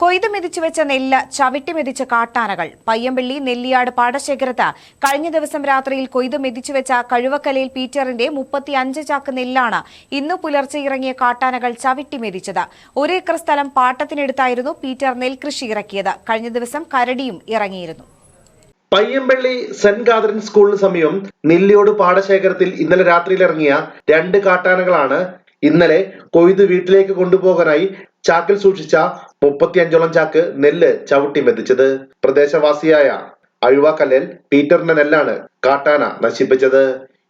കൊയ്തു മെതിച്ചു വെച്ച നെല്ല് ചവിട്ടി മെതിച്ച കാട്ടാനകൾ. പയ്യമ്പള്ളി നെല്ലിയാട് പാടശേഖരത്ത് കഴിഞ്ഞ ദിവസം രാത്രിയിൽ കൊയ്തു മെതിച്ചു വെച്ച കഴുവക്കലയിൽ പീറ്ററിന്റെ മുപ്പത്തി അഞ്ച് ചാക്ക് നെല്ലാണ് ഇന്ന് പുലർച്ചെ ഇറങ്ങിയ കാട്ടാനകൾ ചവിട്ടി മെതിച്ചത്. ഒരു ഏക്കർ സ്ഥലം പാട്ടത്തിനെടുത്തായിരുന്നു പീറ്റർ നെൽകൃഷി ഇറക്കിയത്. കഴിഞ്ഞ ദിവസം കരടിയും ഇറങ്ങിയിരുന്നു. പയ്യമ്പള്ളി സെന്റ് ഗാദറിൻ സ്കൂളിന് സമീപം നെല്ലിയോട് പാടശേഖരത്തിൽ ഇന്നലെ രാത്രിയിൽ ഇറങ്ങിയ രണ്ട് കാട്ടാനകളാണ് ഇന്നലെ കൊയ്ത് വീട്ടിലേക്ക് കൊണ്ടുപോകാനായി ചാക്കിൽ സൂക്ഷിച്ച മുപ്പത്തിയഞ്ചോളം ചാക്ക് നെല്ല് ചവിട്ടി മെതിച്ചത്. പ്രദേശവാസിയായ അഴുവാക്കല്ലിൽ പീറ്ററിന്റെ നെല്ലാണ് കാട്ടാന നശിപ്പിച്ചത്.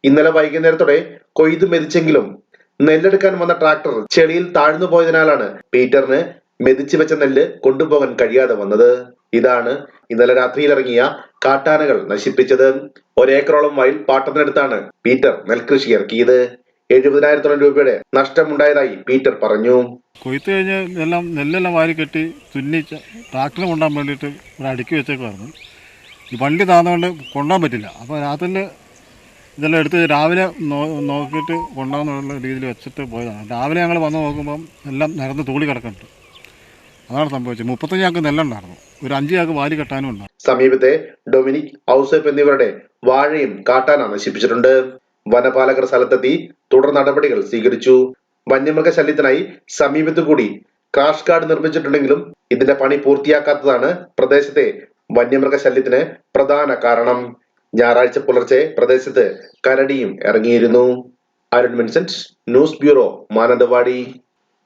ഇന്നലെ വൈകുന്നേരത്തോടെ കൊയ്ത് മെതിച്ചെങ്കിലും നെല്ലെടുക്കാൻ വന്ന ട്രാക്ടർ ചെളിയിൽ താഴ്ന്നു പോയതിനാലാണ് പീറ്ററിന് മെതിച്ചു വെച്ച നെല്ല് കൊണ്ടുപോകാൻ കഴിയാതെ വന്നത്. ഇതാണ് ഇന്നലെ രാത്രിയിൽ ഇറങ്ങിയ കാട്ടാനകൾ നശിപ്പിച്ചത്. ഒരേക്കറോളം വയൽ പാട്ടത്തിനടുത്താണ് പീറ്റർ നെൽകൃഷി ഇറക്കിയത്. എഴുപതിനായിരത്തോളം രൂപയുടെ നഷ്ടമുണ്ടായതായി പീറ്റർ പറഞ്ഞു. കൊയ്ത്ത് കഴിഞ്ഞ് എല്ലാം നെല്ലെല്ലാം വാരി കെട്ടി തുന്നി ട്രാക്ടർ കൊണ്ടാൻ വേണ്ടിയിട്ട് ഇവിടെ അടുക്കി വെച്ചേക്കുമായിരുന്നു ഈ വണ്ടി താന്നുകൊണ്ട് കൊണ്ടാൻ പറ്റില്ല. അപ്പോൾ രാത്രി ഇതെല്ലാം എടുത്ത് രാവിലെ നോക്കിയിട്ട് കൊണ്ടുപോകാന്നുള്ള രീതിയിൽ വെച്ചിട്ട് പോയതാണ്. രാവിലെ ഞങ്ങൾ വന്ന് നോക്കുമ്പം എല്ലാം നിരന്ന് തൂളി കിടക്കുന്നുണ്ട്. അതാണ് സംഭവിച്ചത്. മുപ്പത്തഞ്ച് ചാക്ക് നെല്ലുണ്ടായിരുന്നു ഒരു അഞ്ച് ചാക്ക് വാരി കെട്ടാനും ഉണ്ടായിരുന്നു. സമീപത്തെ ഡൊമിനിക് ഔസേപ്പ് എന്നിവരുടെ വാഴയും കാട്ടാനാണ് നശിപ്പിച്ചിട്ടുണ്ട്. വനപാലകർ സ്ഥലത്തെത്തി തുടർ നടപടികൾ സ്വീകരിച്ചു. വന്യമൃഗശല്യത്തിനായി സമീപത്തു കൂടി ക്രാഷ് കാർഡ് നിർമ്മിച്ചിട്ടുണ്ടെങ്കിലും ഇതിന്റെ പണി പൂർത്തിയാക്കാത്തതാണ് പ്രദേശത്തെ വന്യമൃഗശല്യത്തിന് പ്രധാന കാരണം. ഞായറാഴ്ച പുലർച്ചെ പ്രദേശത്ത് കരടിയും ഇറങ്ങിയിരുന്നു. Arun Vincent news bureau Mananthavady.